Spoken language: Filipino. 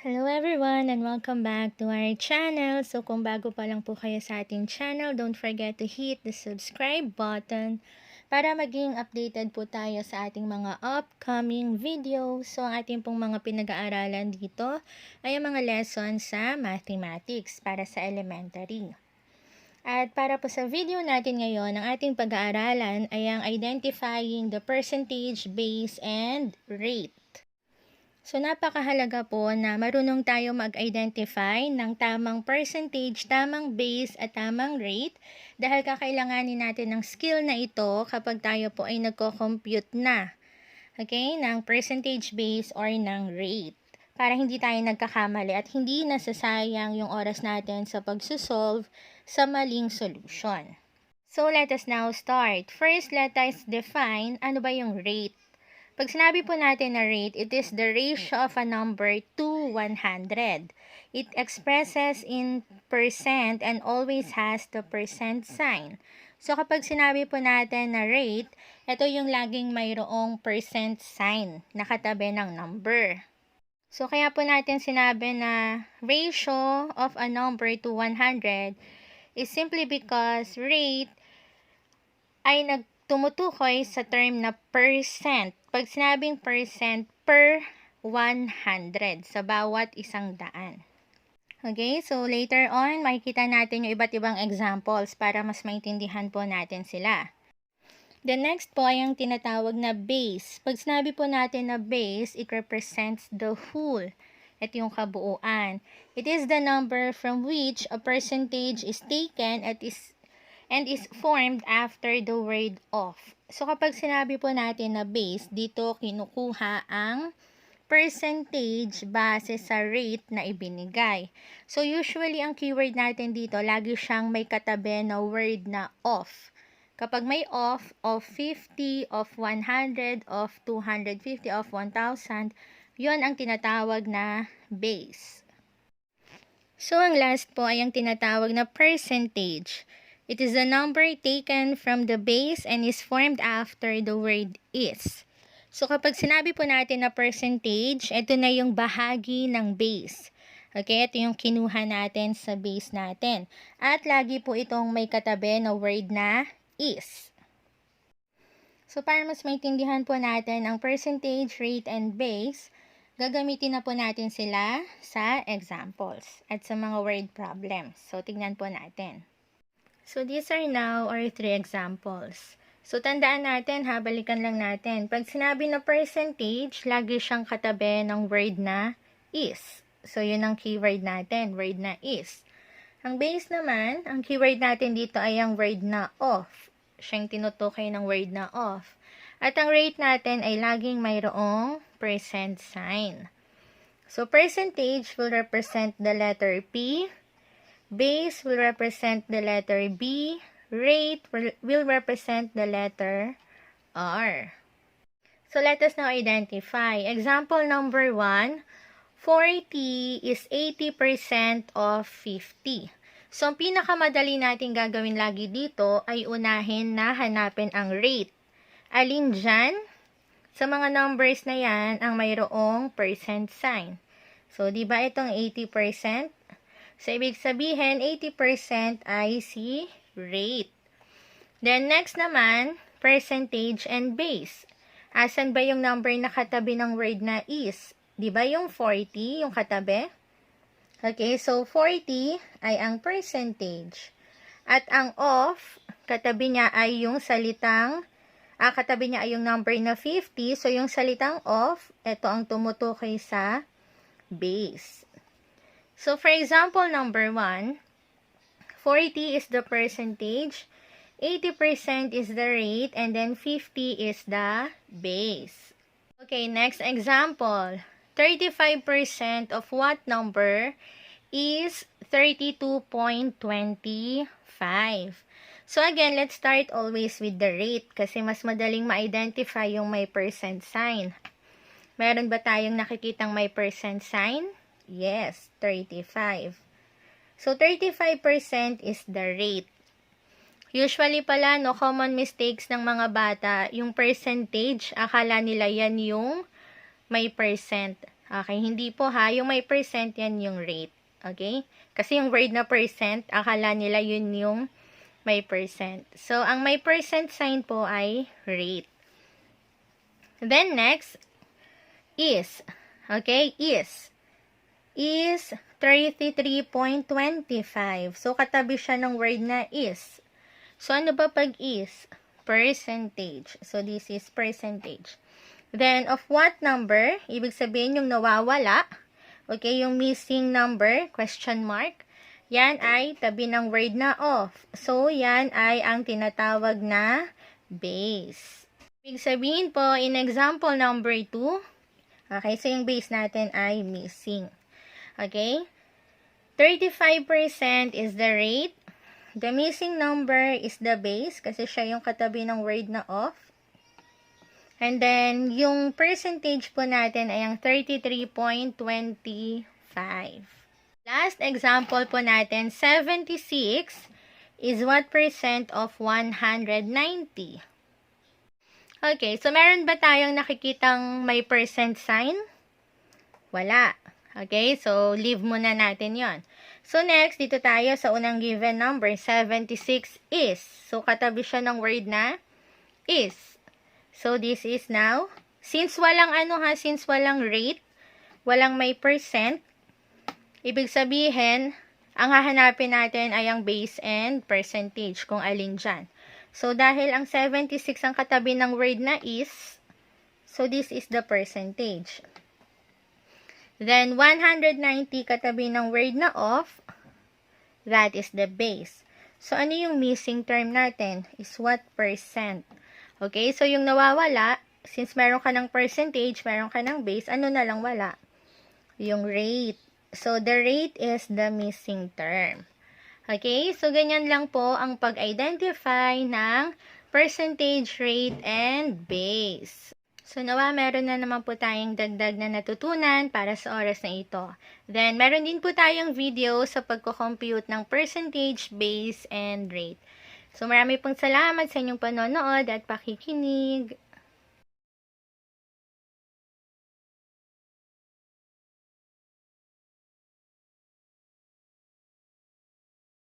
Hello everyone and welcome back to our channel. So kung bago pa lang po kayo sa ating channel, don't forget to hit the subscribe button para maging updated po tayo sa ating mga upcoming videos. So ang ating pong mga pinag-aaralan dito ay ang mga lessons sa mathematics para sa elementary. At para po sa video natin ngayon, ang ating pag-aaralan ay ang identifying the percentage, base, and rate. So, napakahalaga po na marunong tayo mag-identify ng tamang percentage, tamang base, at tamang rate dahil kakailanganin natin ng skill na ito kapag tayo po ay nagko-compute na. Okay? Ng percentage base or ng rate. Para hindi tayo nagkakamali at hindi nasasayang yung oras natin sa pagsusolve sa maling solution. So, let us now start. First, let us define ano ba yung rate. Pag sinabi po natin na rate, it is the ratio of a number to 100. It expresses in percent and always has the percent sign. So, kapag sinabi po natin na rate, ito yung laging mayroong percent sign na katabi ng number. So, kaya po natin sinabi na ratio of a number to 100 is simply because rate ay nagtumutukoy sa term na percent. Pag sinabing percent per 100 sa bawat isang daan. Okay, so later on, makikita natin yung iba't ibang examples para mas maintindihan po natin sila. The next po ay ang tinatawag na base. Pag sinabi po natin na base, it represents the whole. Ito yung kabuuan. It is the number from which a percentage is taken at is and is formed after the word of. So, kapag sinabi po natin na base, dito kinukuha ang percentage base sa rate na ibinigay. So, usually, ang keyword natin dito, lagi siyang may katabi na word na of. Kapag may of, of 50, of 100, of 250, of 1,000, yon ang tinatawag na base. So, ang last po ay ang tinatawag na percentage. It is a number taken from the base and is formed after the word is. So, kapag sinabi po natin na percentage, ito na yung bahagi ng base. Okay, ito yung kinuha natin sa base natin. At lagi po itong may katabi na word na is. So, para mas maintindihan po natin ang percentage, rate, and base, gagamitin na po natin sila sa examples at sa mga word problems. So, tignan po natin. So, these are now our three examples. So, tandaan natin ha, balikan lang natin. Pag sinabi na percentage, lagi siyang katabi ng word na is. So, yun ang keyword natin, word na is. Ang base naman, ang keyword natin dito ay ang word na of. Siyang tinutukoy ng word na of. At ang rate natin ay laging mayroong percent sign. So, percentage will represent the letter P, Base will represent the letter B. Rate will represent the letter R. So let us now identify. Example number 1, 40 is 80% of 50. So, ang pinakamadali natin gagawin lagi dito ay unahin na hanapin ang rate. Alin dyan? Sa mga numbers na yan, ang mayroong percent sign. So, di ba itong 80%? So, ibig sabihin, 80% ay si rate. Then, next naman, percentage and base. Asan ba yung number na katabi ng word na is? Di ba yung 40, yung katabi? Okay, so 40 ay ang percentage. At ang of, katabi niya ay yung salitang, ah, katabi niya ay yung number na 50. So, yung salitang of, ito ang tumutukoy sa base. So, for example, number 1, 40 is the percentage, 80% is the rate, and then 50 is the base. Okay, next example. 35% of what number is 32.25? So, again, let's start always with the rate kasi mas madaling ma-identify yung may percent sign. Meron ba tayong nakikitang may percent sign? Yes, 35. So, 35% is the rate. Usually pala, no, common mistakes ng mga bata, yung percentage, akala nila yan yung may percent. Okay, hindi po ha. Yung may percent yan yung rate. Okay? Kasi yung word na percent, akala nila yun yung may percent. So, ang may percent sign po ay rate. Then, next, is. Okay, is. Is 33.25. So, katabi siya ng word na is. So, ano ba pag is? Percentage. So, this is percentage. Then, of what number? Ibig sabihin yung nawawala. Okay, yung missing number, question mark. Yan ay tabi ng word na of. So, yan ay ang tinatawag na base. Ibig sabihin po, in example number 2, okay, so yung base natin ay missing. Okay? 35% is the rate. The missing number is the base kasi siya yung katabi ng word na of. And then, yung percentage po natin ay ang 33.25. Last example po natin, 76 is what percent of 190? Okay, so meron ba tayong nakikitang may percent sign? Wala. Okay, so leave muna natin yon. So next, dito tayo sa unang given number, 76 is. So katabi siya ng word na is. So this is now, since walang ano ha, since walang rate, walang may percent, ibig sabihin, ang hahanapin natin ay ang base and percentage, kung alin dyan. So dahil ang 76 ang katabi ng word na is, so this is the percentage. Then, 190 katabi ng word na of, that is the base. So, ano yung missing term natin? Is what percent? Okay, so yung nawawala, since meron ka ng percentage, meron ka ng base, ano na lang wala? Yung rate. So, the rate is the missing term. Okay, so ganyan lang po ang pag-identify ng percentage, rate, and base. So, nawa, meron na naman po tayong dagdag na natutunan para sa oras na ito. Then, meron din po tayong video sa pagko-compute ng percentage, base, and rate. So, marami pong salamat sa inyong panonood at pakikinig.